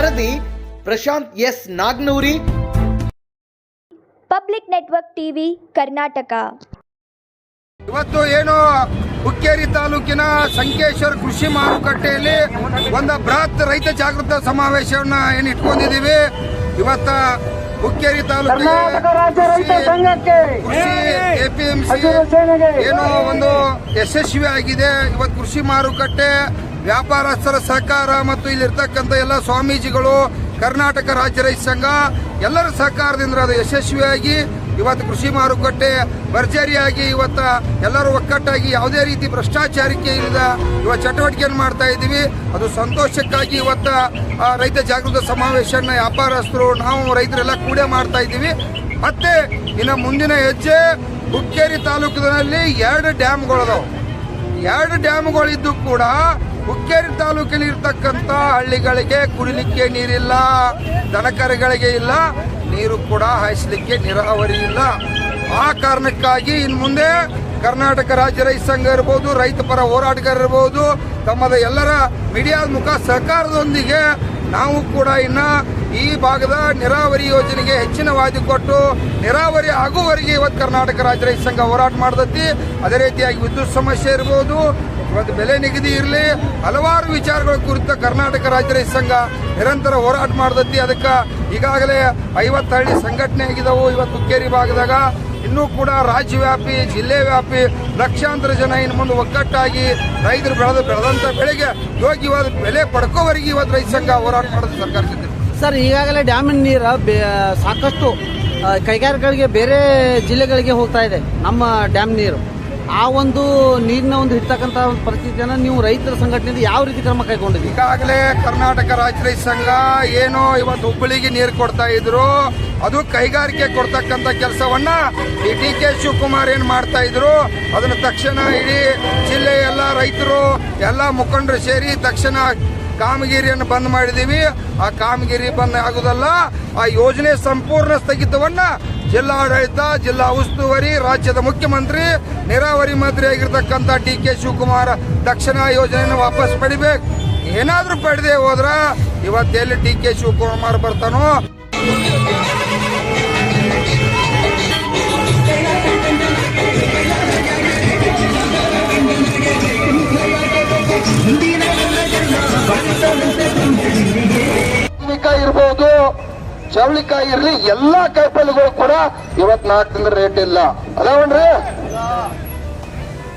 ವರದಿ Prashant S Nagnoori. Public network TV Karnataka. ಇವತ್ತು ಏನು ಹುಕ್ಕೇರಿ ತಾಲೂಕಿನ ಸಂಕೇಶ್ವರ ಕೃಷಿ ಮಾರುಕಟ್ಟೆಯಲ್ಲಿ ಒಂದು ಬೃಹತ್ ರೈತ ಜಾಗೃತ ಸಮಾವೇಶವನ್ನ ಏನು ಇಟ್ಕೊಂಡಿದೀವಿ ಇವತ್ತ ಹುಕ್ಕೇರಿ ತಾಲೂಕಿನ ಕೃಷಿ ಎಪಿಎಂಸಿ ಏನೋ ಒಂದು ಯಶಸ್ವಿ ಆಗಿದೆ. ಇವತ್ತು ಕೃಷಿ ಮಾರುಕಟ್ಟೆ ವ್ಯಾಪಾರಸ್ಥರ ಸಹಕಾರ ಮತ್ತು ಇಲ್ಲಿರ್ತಕ್ಕಂಥ ಎಲ್ಲ ಸ್ವಾಮೀಜಿಗಳು, ಕರ್ನಾಟಕ ರಾಜ್ಯ ರೈತ ಸಂಘ, ಎಲ್ಲರ ಸಹಕಾರದಿಂದ ಅದು ಯಶಸ್ವಿಯಾಗಿ ಇವತ್ತು ಕೃಷಿ ಮಾರುಕಟ್ಟೆ ಭರ್ಜರಿಯಾಗಿ ಇವತ್ತ ಎಲ್ಲರೂ ಒಕ್ಕಟ್ಟಾಗಿ ಯಾವುದೇ ರೀತಿ ಭ್ರಷ್ಟಾಚಾರಕ್ಕೆ ಇಲ್ಲದ ಇವತ್ತು ಚಟುವಟಿಕೆಯನ್ನು ಮಾಡ್ತಾ ಇದ್ದೀವಿ. ಅದು ಸಂತೋಷಕ್ಕಾಗಿ ಇವತ್ತ ರೈತ ಜಾಗೃತ ಸಮಾವೇಶನ ವ್ಯಾಪಾರಸ್ಥರು, ನಾವು ರೈತರೆಲ್ಲ ಕೂಡೇ ಮಾಡ್ತಾ ಇದ್ದೀವಿ. ಮತ್ತೆ ಇನ್ನು ಮುಂದಿನ ಹೆಜ್ಜೆ ಹುಕ್ಕೇರಿ ತಾಲೂಕಿನಲ್ಲಿ ಎರಡು ಡ್ಯಾಮ್ಗಳದಾವೆ ಎರಡು ಡ್ಯಾಮ್ಗಳಿದ್ದು ಕೂಡ ಹುಕ್ಕೇರಿ ತಾಲೂಕಿನಲ್ಲಿ ಇರ್ತಕ್ಕಂಥ ಹಳ್ಳಿಗಳಿಗೆ ಕುಡಿಲಿಕ್ಕೆ ನೀರಿಲ್ಲ, ದನಕರುಗಳಿಗೆ ಇಲ್ಲ, ನೀರು ಕೂಡ ಹಾಯಿಸಲಿಕ್ಕೆ ನೀರಾವರಿ ಇಲ್ಲ. ಆ ಕಾರಣಕ್ಕಾಗಿ ಇನ್ನು ಮುಂದೆ ಕರ್ನಾಟಕ ರಾಜ್ಯ ರೈತ ಸಂಘ ಇರ್ಬೋದು, ರೈತ ಪರ ಹೋರಾಟಗಾರ ಇರ್ಬೋದು, ತಮ್ಮದ ಎಲ್ಲರ ಮೀಡಿಯಾದ ಮುಖ ಸಹಕಾರದೊಂದಿಗೆ ನಾವು ಕೂಡ ಇನ್ನ ಈ ಭಾಗದ ನೀರಾವರಿ ಯೋಜನೆಗೆ ಹೆಚ್ಚಿನ ವಾದಿ ಕೊಟ್ಟು ನೀರಾವರಿ ಆಗುವವರೆಗೆ ಇವತ್ತು ಕರ್ನಾಟಕ ರಾಜ್ಯ ರೈತ ಸಂಘ ಹೋರಾಟ ಮಾಡದತ್ತಿ ಅದೇ ರೀತಿಯಾಗಿ ವಿದ್ಯುತ್ ಸಮಸ್ಯೆ ಇರ್ಬೋದು ಇವತ್ತು ಬೆಲೆ ನಿಗದಿ ಇರಲಿ, ಹಲವಾರು ವಿಚಾರಗಳ ಕುರಿತ ಕರ್ನಾಟಕ ರಾಜ್ಯ ರೈತ ಸಂಘ ನಿರಂತರ ಹೋರಾಟ ಮಾಡದತ್ತಿ ಅದಕ್ಕೆ ಈಗಾಗಲೇ ಐವತ್ತು ಹಳ್ಳಿ ಸಂಘಟನೆ ಆಗಿದ್ದವು ಇವತ್ತು ಹುಕ್ಕೇರಿ ಭಾಗದಾಗ. ಇನ್ನೂ ಕೂಡ ರಾಜ್ಯವ್ಯಾಪಿ, ಜಿಲ್ಲೆ ವ್ಯಾಪಿ ಲಕ್ಷಾಂತರ ಜನ ಇನ್ನು ಮುಂದೆ ಒಗ್ಗಟ್ಟಾಗಿ ರೈತರು ಬೆಳೆದ ಬೆಳೆದಂತ ಬೆಳೆಗೆ ಯೋಗ್ಯವಾದ ಬೆಲೆ ಪಡ್ಕೋವರೆಗೆ ಇವತ್ತು ರೈತ ಸಂಘ ಹೋರಾಟ ಮಾಡೋದು ಸರ್ಕಾರ ಜೊತೆ. ಸರ್, ಈಗಾಗಲೇ ಡ್ಯಾಮಿನ ನೀರು ಸಾಕಷ್ಟು ಕೈಗಾರಿಕೆಗಳಿಗೆ ಬೇರೆ ಜಿಲ್ಲೆಗಳಿಗೆ ಹೋಗ್ತಾ ಇದೆ ನಮ್ಮ ಡ್ಯಾಮ್ ನೀರು. ಆ ಒಂದು ನೀರಿನ ಒಂದು ಹಿಡ್ತಕ್ಕಂಥ ಒಂದು ಪರಿಸ್ಥಿತಿಯನ್ನು ನೀವು ರೈತರ ಸಂಘಟನೆಯಿಂದ ಯಾವ ರೀತಿ ಕ್ರಮ ಕೈಗೊಂಡಿದ್ದೀವಿ ಈಗಾಗಲೇ ಕರ್ನಾಟಕ ರಾಜ್ಯ ರೈತ ಸಂಘ ಏನು ಇವತ್ತು ಹುಬ್ಬಳ್ಳಿಗೆ ನೀರು ಕೊಡ್ತಾ ಇದ್ರು. ಅದು ಕೈಗಾರಿಕೆ ಕೊಡ್ತಕ್ಕಂಥ ಕೆಲಸವನ್ನ ಈ ಡಿ ಕೆ ಶಿವಕುಮಾರ್ ಏನ್ ಮಾಡ್ತಾ ಇದ್ರು? ಅದನ್ನ ತಕ್ಷಣ ಇಡೀ ಜಿಲ್ಲೆಯ ಎಲ್ಲ ರೈತರು, ಎಲ್ಲ ಮುಖಂಡರು ಸೇರಿ ತಕ್ಷಣ ಕಾಮಗಿರಿಯನ್ನು ಬಂದ್ ಮಾಡಿದೀವಿ. ಆ ಕಾಮಗಿರಿ ಬಂದ್ ಆಗುದಲ್ಲ, ಆ ಯೋಜನೆ ಸಂಪೂರ್ಣ ಸ್ಥಗಿತವನ್ನ ಜಿಲ್ಲಾಡಳಿತ ಜಿಲ್ಲಾ ಉಸ್ತುವಾರಿ, ರಾಜ್ಯದ ಮುಖ್ಯಮಂತ್ರಿ, ನೀರಾವರಿ ಮಂತ್ರಿ ಆಗಿರ್ತಕ್ಕಂಥ ಡಿ ಕೆ ಶಿವಕುಮಾರ್ ದಕ್ಷಿಣ ಯೋಜನೆಯನ್ನು ವಾಪಸ್ ಪಡಿಬೇಕು. ಏನಾದ್ರೂ ಪಡೆದೇ ಹೋದ್ರ ಇವತ್ತೆಲ್ಲಿ ಡಿ ಕೆ ಶಿವಕುಮಾರ್ ಬರ್ತಾನೋ? ಚವಳಿಕಾಯಿ ಇರಲಿ, ಎಲ್ಲಾ ಕಾಯಿಪಲ್ಯಗಳು ಕೂಡ ಇವತ್ ನಾಲ್ಕು ತಿಂಗಳ ರೇಟ್ ಇಲ್ಲ. ಅದಾವನ್ರಿ?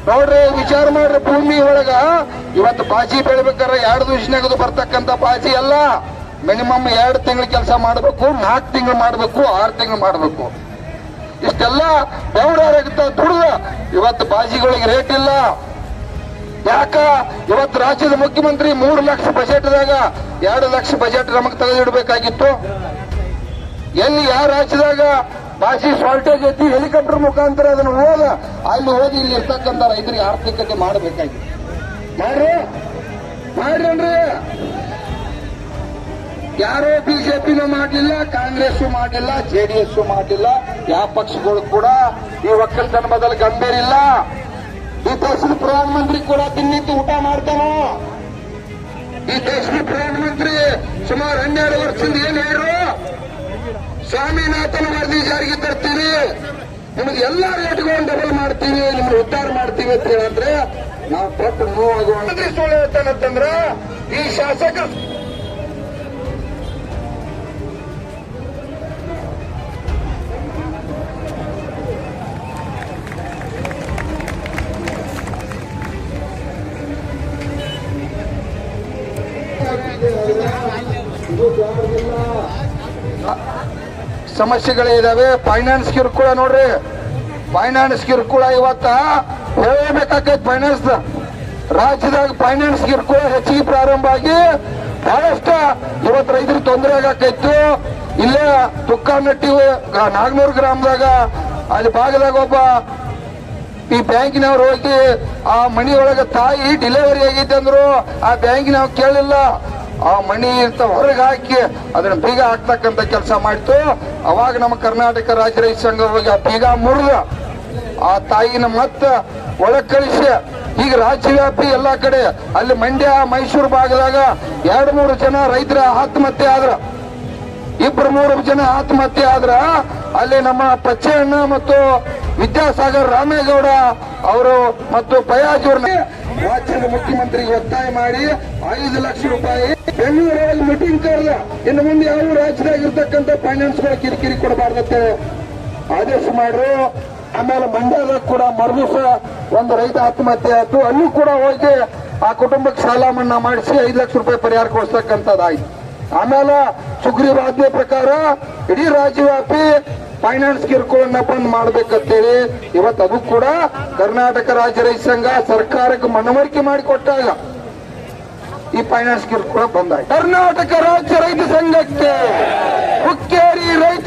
ನೋಡ್ರಿ, ವಿಚಾರ ಮಾಡ್ರಿ, ಭೂಮಿ ಒಳಗ ಇವತ್ತು ಬಾಜಿ ಬೆಳಿಬೇಕಾದ್ರೆ ಎರಡು ದಿವಸನಾಗದು ಬರ್ತಕ್ಕಂತ ಬಾಜಿ ಅಲ್ಲ. ಮಿನಿಮಮ್ ಎರಡು ತಿಂಗಳ ಕೆಲಸ ಮಾಡಬೇಕು ನಾಲ್ಕು ತಿಂಗಳು ಮಾಡಬೇಕು, ಆರು ತಿಂಗಳು ಮಾಡಬೇಕು. ಇಷ್ಟೆಲ್ಲ ಬೆವಡಾರಾಗುತ್ತ ದುಡ್ದ ಇವತ್ತು ಬಾಜಿಗಳಿಗೆ ರೇಟ್ ಇಲ್ಲ. ಯಾಕ? ಇವತ್ತು ರಾಜ್ಯದ ಮುಖ್ಯಮಂತ್ರಿ ಮೂರು ಲಕ್ಷ ಬಜೆಟ್ದಾಗ ಎರಡು ಲಕ್ಷ ಬಜೆಟ್ ನಮಗೆ ತೆಗೆದಿಡಬೇಕಾಗಿತ್ತು. ಎಲ್ಲಿ ಯಾವ ರಾಜ್ಯದಾಗ ಭಾಷೆ ಶಾರ್ಟೇಜ್ ಐತಿ ಹೆಲಿಕಾಪ್ಟರ್ ಮುಖಾಂತರ ಅದನ್ನು ಹೋದ, ಅಲ್ಲಿ ಹೋಗಿ ಇಲ್ಲಿ ಇರ್ತಕ್ಕಂಥ ರೈತರಿಗೆ ಆರ್ಥಿಕತೆ ಮಾಡಬೇಕಾಗಿದೆ. ಮಾಡ್ರಿ? ಮಾಡ್ರಿ ಯಾರೋ ಬಿಜೆಪಿನೂ ಮಾಡಲಿಲ್ಲ ಕಾಂಗ್ರೆಸ್ ಮಾಡಲಿಲ್ಲ ಜೆಡಿಎಸ್ ಮಾಡಲಿಲ್ಲ ಯಾವ ಪಕ್ಷಗಳು ಕೂಡ ಈ ಒಕ್ಕಲ್ತನ ಬದಲು ಗಂಭೀರ ಇಲ್ಲ. ಈ ದೇಶದ ಪ್ರಧಾನಮಂತ್ರಿ ಕೂಡ ತಿನ್ನಿತ್ತು ಊಟ ಮಾಡ್ತಾನೋ. ಈ ದೇಶದ ಪ್ರಧಾನಮಂತ್ರಿ ಸುಮಾರು ಹನ್ನೆರಡು ವರ್ಷದಿಂದ ಏನ್ ಹೇಳಿದ್ರು ಸ್ವಾಮಿನಾಥನ ವರದಿ ಜಾರಿಗೆ ತರ್ತೀರಿ ನಿಮಗೆ ಎಲ್ಲಾ ರೇಟ್ಗಳನ್ನು ಡಬಲ್ ಮಾಡ್ತೀವಿ ನಿಮ್ಗೆ ಉದ್ಧಾರ ಮಾಡ್ತೀವಿ ಅಂತ ಹೇಳಿದ್ರೆ ನಾವು ಪಟ್ಟು ನೋವಾಗುವ ಸುಳ್ಳು ಹೇಳ್ತಾನಂತಂದ್ರ ಈ ಶಾಸಕರು ಸಮಸ್ಯೆಗಳೇ ಇದಾವೆ. ಫೈನಾನ್ಸ್ ಕಿರುಕುಳ ನೋಡ್ರಿ. ಫೈನಾನ್ಸ್ ಕಿರುಕುಳ ಇವತ್ತ ಹೇಳಬೇಕಾಗೈತೆ ಫೈನಾನ್ಸ್ ರಾಜ್ಯದಾಗ ಫೈನಾನ್ಸ್ ಕಿರುಕುಳ ಹೆಚ್ಚಿಗೆ ಪ್ರಾರಂಭ ಆಗಿ ಬಹಳಷ್ಟು ಇವತ್ತು ರೈತರಿಗೆ ತೊಂದರೆ ಆಗಾಕೈತು. ಇಲ್ಲೇ ತುಕ್ಕಾನಟ್ಟಿ ನಾಗನೂರು ಗ್ರಾಮದಾಗ ಅಲ್ಲಿ ಭಾಗದಾಗ ಒಬ್ಬ ಈ ಬ್ಯಾಂಕಿನವ್ರು ಹೋಗಿ ಆ ಮನಿಯೊಳಗ ತಾಯಿ ಡಿಲಿವರಿ ಆಗೈತೆ ಅಂದ್ರು ಆ ಬ್ಯಾಂಕಿನವ್ ಕೇಳಿಲ್ಲ. ಆ ಮಣಿ ಇರ್ತ ಹೊರಗೆ ಹಾಕಿ ಅದನ್ನ ಬೀಗ ಹಾಕ್ತಕ್ಕಂಥ ಕೆಲಸ ಮಾಡಿತು. ಅವಾಗ ನಮ್ಮ ಕರ್ನಾಟಕ ರಾಜ್ಯ ರೈತ ಸಂಘ ಹೋಗಿ ಆ ಬೀಗ ಮುರಿದ ಆ ತಾಯಿನ ಮತ್ತ ಒಳಗ್ ಕಳಿಸಿ. ಈಗ ರಾಜ್ಯವ್ಯಾಪಿ ಎಲ್ಲ ಕಡೆ ಅಲ್ಲಿ ಮಂಡ್ಯ, ಮೈಸೂರು ಭಾಗದಾಗ ಎರಡು ಮೂರು ಜನ ರೈತರ ಆತ್ಮಹತ್ಯೆ ಆದ್ರ. ಇಬ್ರು ಮೂರು ಜನ ಆತ್ಮಹತ್ಯೆ ಆದ್ರ ಅಲ್ಲಿ ನಮ್ಮ ಪ್ರಚಣ್ಣ ಮತ್ತು ವಿದ್ಯಾಸಾಗರ್ ರಾಮೇಗೌಡ ಅವರು ಮತ್ತು ಪಯಾಜೂರ್ ರಾಜ್ಯದ ಮುಖ್ಯಮಂತ್ರಿಗೆ ಒತ್ತಾಯ ಮಾಡಿ ಐದು ಲಕ್ಷ ರೂಪಾಯಿ ಬೆಂಗಳೂರಲ್ಲಿ ಮೀಟಿಂಗ್ ಕರೆದ ಇನ್ನು ಮುಂದೆ ಯಾವ ರಾಜ್ಯದಾಗ ಇರ್ತಕ್ಕಂಥ ಫೈನಾನ್ಸ್ಗಳ ಕಿರಿಕಿರಿ ಕೊಡಬಾರ್ದತ್ತೆ ಆದೇಶ ಮಾಡ್ರು. ಆಮೇಲೆ ಮಂಡ್ಯದ ಕೂಡ ಮರುದಿವಸ ಒಂದು ರೈತ ಆತ್ಮಹತ್ಯೆ ಆಯ್ತು. ಅಲ್ಲೂ ಕೂಡ ಹೋಗಿ ಆ ಕುಟುಂಬಕ್ಕೆ ಸಾಲ ಮನ್ನಾ ಮಾಡಿಸಿ ಐದು ಲಕ್ಷ ರೂಪಾಯಿ ಪರಿಹಾರ ಕೊಡಿಸ್ತಕ್ಕಂಥದ್ದಾಯ್ತು. ಆಮೇಲೆ ಸುಗ್ರೀವಾಜ್ಞೆ ಪ್ರಕಾರ ಇಡೀ ರಾಜ್ಯವ್ಯಾಪಿ ಫೈನಾನ್ಸ್ ಕಿರುಕುಳನ್ನ ಬಂದ್ ಮಾಡ್ಬೇಕಂತೇಳಿ ಇವತ್ತು ಅದು ಕೂಡ ಕರ್ನಾಟಕ ರಾಜ್ಯ ರೈತ ಸಂಘ ಸರ್ಕಾರಕ್ಕೆ ಮನವರಿಕೆ ಮಾಡಿಕೊಟ್ಟಾಗ ಈ ಫೈನಾನ್ಸ್ ಕಿರುಕುಳ ಬಂದಾಯ್ತು. ಕರ್ನಾಟಕ ರಾಜ್ಯ ರೈತ ಸಂಘಕ್ಕೆ ಹುಕ್ಕೇರಿ ರೈತರಿಗೆ